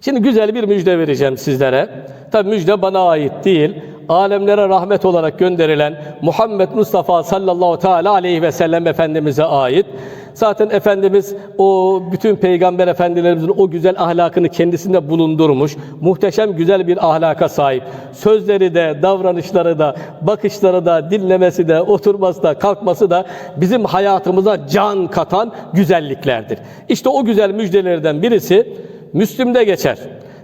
Şimdi güzel bir müjde vereceğim sizlere. Tabi müjde bana ait değil. Alemlere rahmet olarak gönderilen Muhammed Mustafa sallallahu teala aleyhi ve sellem Efendimiz'e ait. Zaten Efendimiz o bütün peygamber efendilerimizin o güzel ahlakını kendisinde bulundurmuş. Muhteşem güzel bir ahlaka sahip. Sözleri de, davranışları da, bakışları da, dinlemesi de, oturması da, kalkması da bizim hayatımıza can katan güzelliklerdir. İşte o güzel müjdelerden birisi Müslüm'de geçer.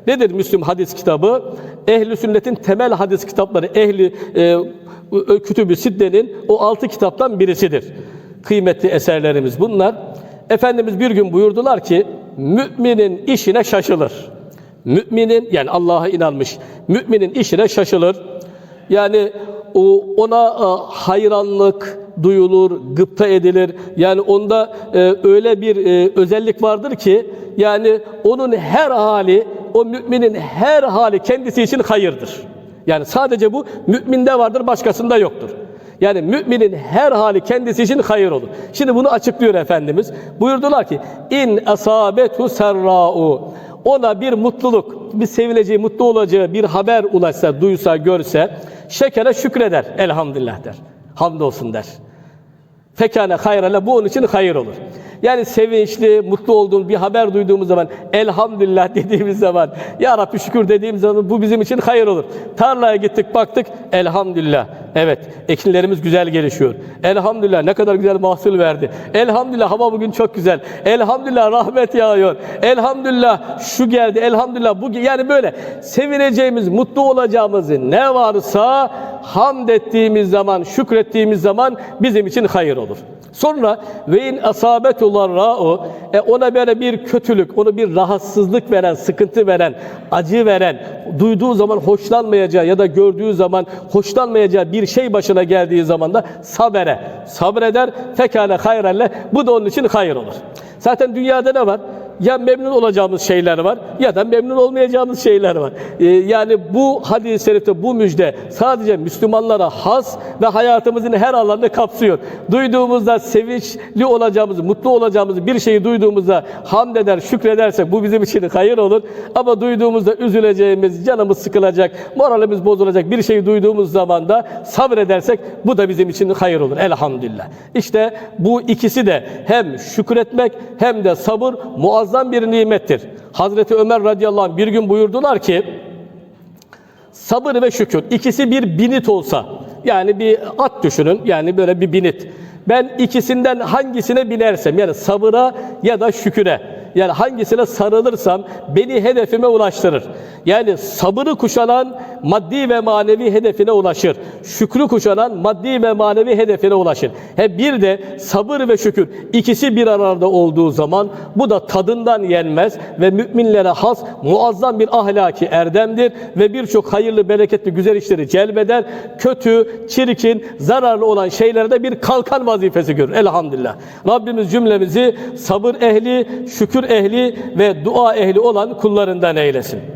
Nedir Müslüm hadis kitabı? Ehli sünnetin temel hadis kitapları, ehli e, kütübü sittenin o altı kitaptan birisidir. Kıymetli eserlerimiz bunlar. Efendimiz bir gün buyurdular ki, müminin işine şaşılır. Müminin yani Allah'a inanmış müminin işine şaşılır. Yani ona hayranlık duyulur, gıpta edilir. Yani onda e, öyle bir e, özellik vardır ki yani onun her hali, o müminin her hali kendisi için hayırdır. Yani sadece bu müminde vardır, başkasında yoktur. Yani müminin her hali kendisi için hayır olur. Şimdi bunu açıklıyor Efendimiz. Buyurdular ki in asabetu serra'u ona bir mutluluk, bir sevileceği, mutlu olacağı bir haber ulaşsa, duysa, görse şekere şükreder. Elhamdülillah der. Hamdolsun der. Fekane hayrele bu onun için hayır olur. Yani sevinçli, mutlu olduğum bir haber duyduğumuz zaman elhamdülillah dediğimiz zaman ya Rabbi şükür dediğimiz zaman bu bizim için hayır olur. Tarlaya gittik baktık elhamdülillah. Evet ekinlerimiz güzel gelişiyor. Elhamdülillah ne kadar güzel mahsul verdi. Elhamdülillah hava bugün çok güzel. Elhamdülillah rahmet yağıyor. Elhamdülillah şu geldi. Elhamdülillah bu yani böyle sevineceğimiz, mutlu olacağımız ne varsa hamd ettiğimiz zaman, şükrettiğimiz zaman bizim için hayır olur. Sonra ve in asabetullah ra'u e ona böyle bir kötülük, ona bir rahatsızlık veren, sıkıntı veren, acı veren, duyduğu zaman hoşlanmayacağı ya da gördüğü zaman hoşlanmayacağı bir şey başına geldiği zaman da sabere, sabreder, fekale hayrelle, bu da onun için hayır olur. Zaten dünyada ne var? Ya memnun olacağımız şeyler var ya da memnun olmayacağımız şeyler var. Ee, yani bu hadis-i şerifte bu müjde sadece Müslümanlara has ve hayatımızın her alanını kapsıyor. Duyduğumuzda sevinçli olacağımız, mutlu olacağımız bir şeyi duyduğumuzda hamd eder, şükredersek bu bizim için hayır olur. Ama duyduğumuzda üzüleceğimiz, canımız sıkılacak, moralimiz bozulacak bir şeyi duyduğumuz zaman da sabredersek bu da bizim için hayır olur. Elhamdülillah. İşte bu ikisi de hem şükretmek hem de sabır muazzam bir nimettir. Hazreti Ömer radıyallahu anh bir gün buyurdular ki sabır ve şükür ikisi bir binit olsa yani bir at düşünün yani böyle bir binit. Ben ikisinden hangisine binersem yani sabıra ya da şüküre yani hangisine sarılırsam beni hedefime ulaştırır. Yani sabırı kuşanan maddi ve manevi hedefine ulaşır. Şükrü kuşanan maddi ve manevi hedefine ulaşır. He bir de sabır ve şükür ikisi bir arada olduğu zaman bu da tadından yenmez ve müminlere has muazzam bir ahlaki erdemdir ve birçok hayırlı, bereketli, güzel işleri celbeder. Kötü, çirkin, zararlı olan şeylerde bir kalkan vazifesi görür. Elhamdülillah. Rabbimiz cümlemizi sabır ehli, ehli ve dua ehli olan kullarından eylesin.